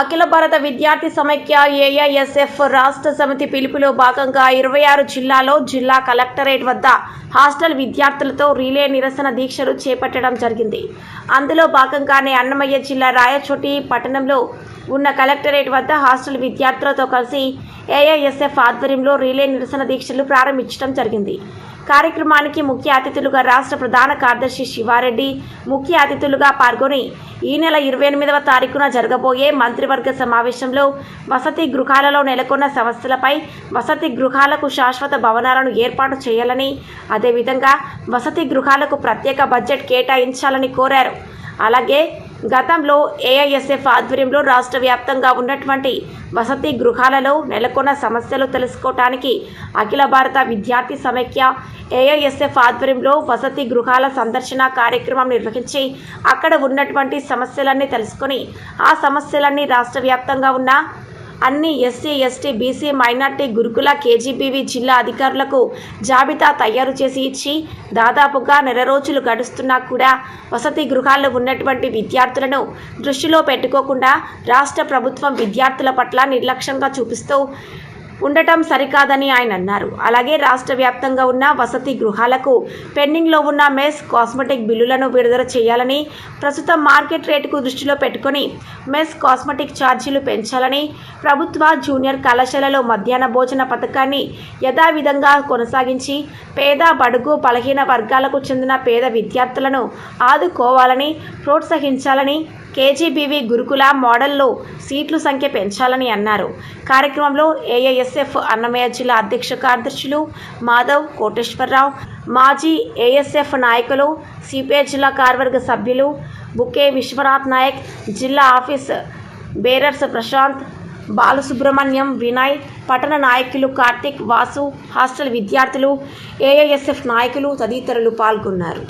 అఖిల భారత విద్యార్థి సమైక్య ఏఐఎస్ఎఫ్ రాష్ట్ర సమితి పిలుపులో భాగంగా ఇరవై ఆరు జిల్లాలో జిల్లా కలెక్టరేట్ వద్ద హాస్టల్ విద్యార్థులతో రిలే నిరసన దీక్షలు చేపట్టడం జరిగింది. అందులో భాగంగానే అన్నమయ్య జిల్లా రాయచోటి పట్టణంలో ఉన్న కలెక్టరేట్ వద్ద హాస్టల్ విద్యార్థులతో కలిసి ఏఐఎస్ఎఫ్ ఆధ్వర్యంలో రిలే నిరసన దీక్షలు ప్రారంభించడం జరిగింది. కార్యక్రమానికి ముఖ్య అతిథులుగా రాష్ట్ర ప్రధాన కార్యదర్శి శివారెడ్డి ముఖ్య అతిథులుగా పాల్గొని ఈ నెల ఇరవై ఎనిమిదవ తారీఖున జరగబోయే మంత్రివర్గ సమావేశంలో వసతి గృహాలలో నెలకొన్న సమస్యలపై వసతి గృహాలకు శాశ్వత భవనాలను ఏర్పాటు చేయాలని అదేవిధంగా వసతి గృహాలకు ప్రత్యేక బడ్జెట్ కేటాయించాలని కోరారు. అలాగే గతంలో ఏఐఎస్ఎఫ్ ఆధ్వర్యంలో రాష్ట్ర వ్యాప్తంగా ఉన్నటువంటి వసతి గృహాలలో నెలకొన్న సమస్యలు తెలుసుకోవటానికి అఖిల భారత విద్యార్థి సమైక్య ఏఐఎస్ఎఫ్ ఆధ్వర్యంలో వసతి గృహాల సందర్శన కార్యక్రమం నిర్వహించి అక్కడ ఉన్నటువంటి సమస్యలన్నీ తెలుసుకొని ఆ సమస్యలన్నీ రాష్ట్ర వ్యాప్తంగా ఉన్న అన్ని SC ST BC minority Gurukula KGBV జిల్లా అధికారులకు జాబితా తయారు చేసి ఇచ్చి దాదాపుగా నెల రోజులు గడుస్తున్నా కూడా వసతి గృహాల్లో ఉన్నటువంటి విద్యార్థులను దృష్టిలో పెట్టుకోకుండా రాష్ట్ర ప్రభుత్వం విద్యార్థుల పట్ల నిర్లక్ష్యంగా చూపిస్తూ ఉండటం సరికాదని ఆయన అన్నారు. అలాగే రాష్ట్ర వ్యాప్తంగా ఉన్న వసతి గృహాలకు పెండింగ్లో ఉన్న మెస్ కాస్మెటిక్ బిల్లులను విడుదల చేయాలని ప్రస్తుతం మార్కెట్ రేటుకు దృష్టిలో పెట్టుకొని మెస్ కాస్మెటిక్ ఛార్జీలు పెంచాలని ప్రభుత్వ జూనియర్ కళాశాలలో మధ్యాహ్న భోజన పథకాన్ని యథావిధంగా కొనసాగించి పేద బడుగు బలహీన వర్గాలకు చెందిన పేద విద్యార్థులను ఆదుకోవాలని ప్రోత్సహించాలని కేజీబీవీ గురుకుల మోడల్లో సీట్లు సంఖ్య పెంచాలని అన్నారు. కార్యక్రమంలో ఏఎస్ఎఫ్ అన్నమయ్య జిల్లా అధ్యక్ష కార్యదర్శులు మాధవ్ కోటేశ్వరరావు మాజీ ఏఎస్ఎఫ్ నాయకులు సిపిఐ జిల్లా కార్యవర్గ సభ్యులు బుకే విశ్వనాథ్ నాయక్ జిల్లా ఆఫీస్ బేరర్స్ ప్రశాంత్ బాలసుబ్రహ్మణ్యం వినయ్ పట్టణ నాయకులు కార్తిక్ వాసు హాస్టల్ విద్యార్థులు ఏఐఎస్ఎఫ్ నాయకులు తదితరులు పాల్గొన్నారు.